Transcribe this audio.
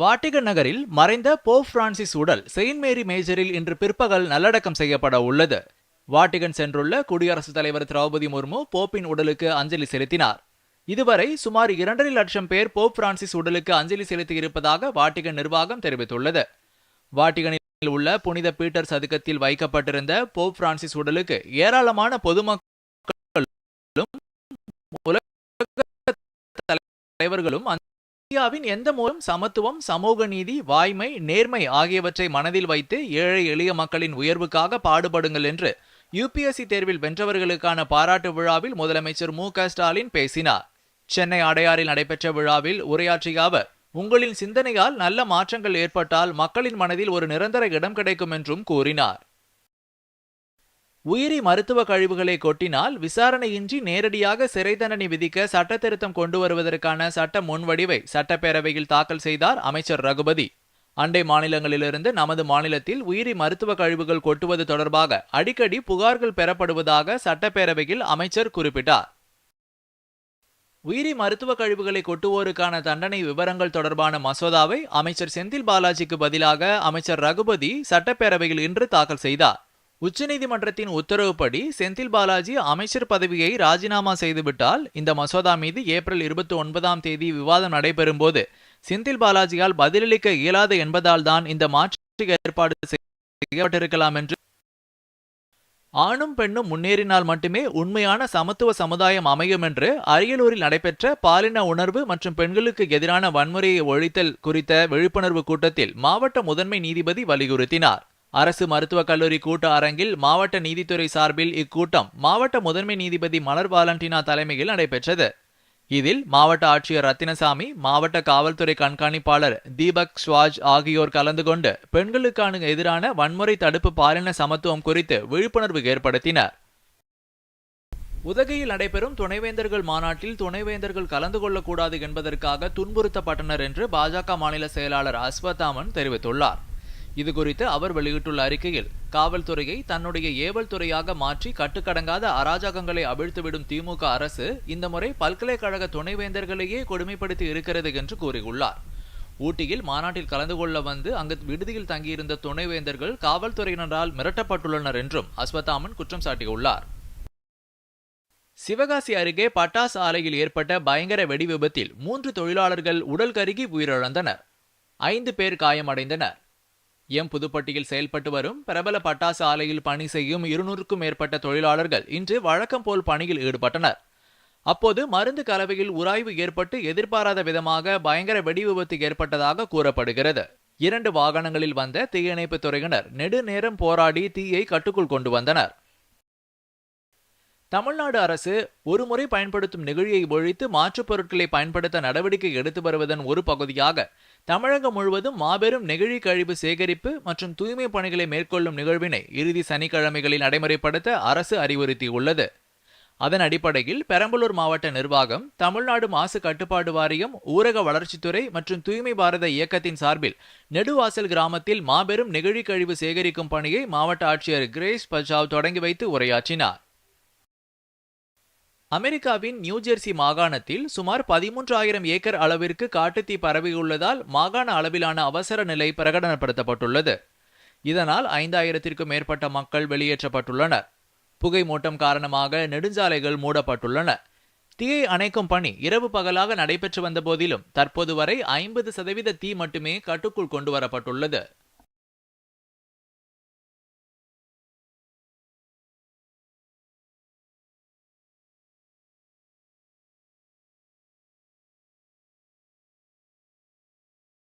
Vatican நகரில் மறைந்த Pope Francis உடல் செயின்ட் மேரி மேஜரில் இன்று பிற்பகல் நல்லடக்கம் செய்யப்பட உள்ளது. வாட்டிகன் சென்றுள்ள குடியரசுத் தலைவர் திரௌபதி முர்மு போப்பின் உடலுக்கு அஞ்சலி செலுத்தினார். இதுவரை சுமார் இரண்டரை லட்சம் பேர் போப் பிரான்சிஸ் உடலுக்கு அஞ்சலி செலுத்தி இருப்பதாக வாட்டிகன் நிர்வாகம் தெரிவித்துள்ளது. வாட்டிகனில் உள்ள புனித பீட்டர் சதுக்கத்தில் வைக்கப்பட்டிருந்த போப் பிரான்சிஸ் உடலுக்கு ஏராளமான பொதுமக்களும் உலக தலைவர்களும் இந்தியாவின் எந்த மூலம் சமத்துவம் சமூக நீதி வாய்மை நேர்மை ஆகியவற்றை மனதில் வைத்து ஏழை எளிய மக்களின் உயர்வுக்காக பாடுபடுங்கள் என்று யுபிஎஸ்சி தேர்வில் வென்றவர்களுக்கான பாராட்டு விழாவில் முதலமைச்சர் மு க ஸ்டாலின் பேசினார். சென்னை அடையாறில் நடைபெற்ற விழாவில் உரையாற்றிய அவர் உங்களின் சிந்தனையால் நல்ல மாற்றங்கள் ஏற்பட்டால் மக்களின் மனதில் ஒரு நிரந்தர இடம் கிடைக்கும் என்றும் கூறினார். உயிரி மருத்துவ கழிவுகளை கொட்டினால் விசாரணையின்றி நேரடியாக சிறை தண்டனை விதிக்க சட்ட திருத்தம் கொண்டு வருவதற்கான சட்ட முன்வடிவை சட்டப்பேரவையில் தாக்கல் செய்தார் அமைச்சர் ரகுபதி. அண்டை மாநிலங்களிலிருந்து நமது மாநிலத்தில் உயிரி மருத்துவ கழிவுகள் கொட்டுவது தொடர்பாக அடிக்கடி புகார்கள் பெறப்படுவதாக சட்டப்பேரவையில் அமைச்சர் குறிப்பிட்டார். உயிரி மருத்துவ கழிவுகளை கொட்டுவோருக்கான தண்டனை விவரங்கள் தொடர்பான மசோதாவை அமைச்சர் செந்தில் பாலாஜிக்கு பதிலாக அமைச்சர் ரகுபதி சட்டப்பேரவையில் இன்று தாக்கல் செய்தார். உச்சநீதிமன்றத்தின் உத்தரவுப்படி செந்தில் பாலாஜி அமைச்சர் பதவியை ராஜினாமா செய்துவிட்டால் இந்த மசோதா மீது ஏப்ரல் இருபத்தி ஒன்பதாம் தேதி விவாதம் நடைபெறும் போது செந்தில் பாலாஜியால் பதிலளிக்க இயலாது என்பதால் தான் இந்த மாற்று ஏற்பாடு செய்யப்பட்டிருக்கலாம் என்று ஆணும் பெண்ணும் முன்னேறினால் மட்டுமே உண்மையான சமத்துவ சமுதாயம் அமையும் என்று அரியலூரில் நடைபெற்ற பாலின உணர்வு மற்றும் பெண்களுக்கு எதிரான வன்முறையை ஒழித்தல் குறித்த விழிப்புணர்வு கூட்டத்தில் மாவட்ட முதன்மை நீதிபதி வலியுறுத்தினார். அரசு மருத்துவக் கல்லூரி கூட்ட அரங்கில் மாவட்ட நீதித்துறை சார்பில் இக்கூட்டம் மாவட்ட முதன்மை நீதிபதி மலர் வாலண்டினா தலைமையில் நடைபெற்றது. இதில் மாவட்ட ஆட்சியர் ரத்தினசாமி மாவட்ட காவல்துறை கண்காணிப்பாளர் தீபக் ஸ்வாஜ் ஆகியோர் கலந்து கொண்டு பெண்களுக்கான எதிரான வன்முறை தடுப்பு பாலின சமத்துவம் குறித்து விழிப்புணர்வு ஏற்படுத்தினர். உதகையில் நடைபெறும் துணைவேந்தர்கள் மாநாட்டில் துணைவேந்தர்கள் கலந்து கொள்ளக்கூடாது என்பதற்காக துன்புறுத்தப்பட்டனர் என்று பாஜக மாநில செயலாளர் அஸ்வத்தாமன் தெரிவித்துள்ளார். இதுகுறித்து அவர் வெளியிட்டுள்ள அறிக்கையில் காவல்துறையை தன்னுடைய ஏவல் துறையாக மாற்றி கட்டுக்கடங்காத அராஜகங்களை அவிழ்த்துவிடும் திமுக அரசு இந்த முறை பல்கலைக்கழக துணைவேந்தர்களையே கொடுமைப்படுத்தி இருக்கிறது என்று கூறியுள்ளார். ஊட்டியில் மாநாட்டில் கலந்து கொள்ள வந்து அங்கு விடுதியில் தங்கியிருந்த துணைவேந்தர்கள் காவல்துறையினரால் மிரட்டப்பட்டுள்ளனர் என்றும் அஸ்வத்தாமன் குற்றம் சாட்டியுள்ளார். சிவகாசி அருகே பட்டாசு ஆலையில் ஏற்பட்ட பயங்கர வெடி விபத்தில் மூன்று தொழிலாளர்கள் உடல் கருகி உயிரிழந்தனர். ஐந்து பேர் காயமடைந்தனர். எம் புதுப்பட்டியில் செயல்பட்டு வரும் பிரபல பட்டாசு ஆலையில் பணி செய்யும் இருநூறுக்கும் மேற்பட்ட தொழிலாளர்கள் இன்று வழக்கம் போல் பணியில் ஈடுபட்டனர். அப்போது மருந்து கலவையில் உராய்வு ஏற்பட்டு எதிர்பாராத விதமாக பயங்கர வெடி விபத்து ஏற்பட்டதாக கூறப்படுகிறது. இரண்டு வாகனங்களில் வந்த தீயணைப்பு துறையினர் நெடுநேரம் போராடி தீயை கட்டுக்குள் கொண்டு வந்தனர். தமிழ்நாடு அரசு ஒருமுறை பயன்படுத்தும் நெகிழியை ஒழித்து மாற்றுப் பொருட்களை பயன்படுத்த நடவடிக்கை எடுத்து வருவதன் ஒரு பகுதியாக தமிழகம் முழுவதும் மாபெரும் நெகிழி கழிவு சேகரிப்பு மற்றும் தூய்மை பணிகளை மேற்கொள்ளும் நிகழ்வினை இறுதி சனிக்கிழமைகளில் நடைமுறைப்படுத்த அரசு அறிவுறுத்தியுள்ளது. அதன் அடிப்படையில் பெரம்பலூர் மாவட்ட நிர்வாகம் தமிழ்நாடு மாசு கட்டுப்பாடு வாரியம் ஊரக வளர்ச்சித்துறை மற்றும் தூய்மை பாரத இயக்கத்தின் சார்பில் நெடுவாசல் கிராமத்தில் மாபெரும் நெகிழி கழிவு சேகரிக்கும் பணியை மாவட்ட ஆட்சியர் கிரேஸ் பஜாவ் தொடங்கி வைத்து உரையாற்றினார். அமெரிக்காவின் நியூஜெர்சி மாகாணத்தில் சுமார் பதிமூன்றாயிரம் ஏக்கர் அளவிற்கு காட்டுத்தீ பரவியுள்ளதால் மாகாண அளவிலான அவசர நிலை பிரகடனப்படுத்தப்பட்டுள்ளது. இதனால் ஐந்தாயிரத்திற்கும் மேற்பட்ட மக்கள் வெளியேற்றப்பட்டுள்ளனர். புகை மூட்டம் காரணமாக நெடுஞ்சாலைகள் மூடப்பட்டுள்ளன. தீயை அணைக்கும் பணி இரவு பகலாக நடைபெற்று வந்த போதிலும் தற்போது வரை ஐம்பது சதவீத தீ மட்டுமே கட்டுக்குள் கொண்டு வரப்பட்டுள்ளது.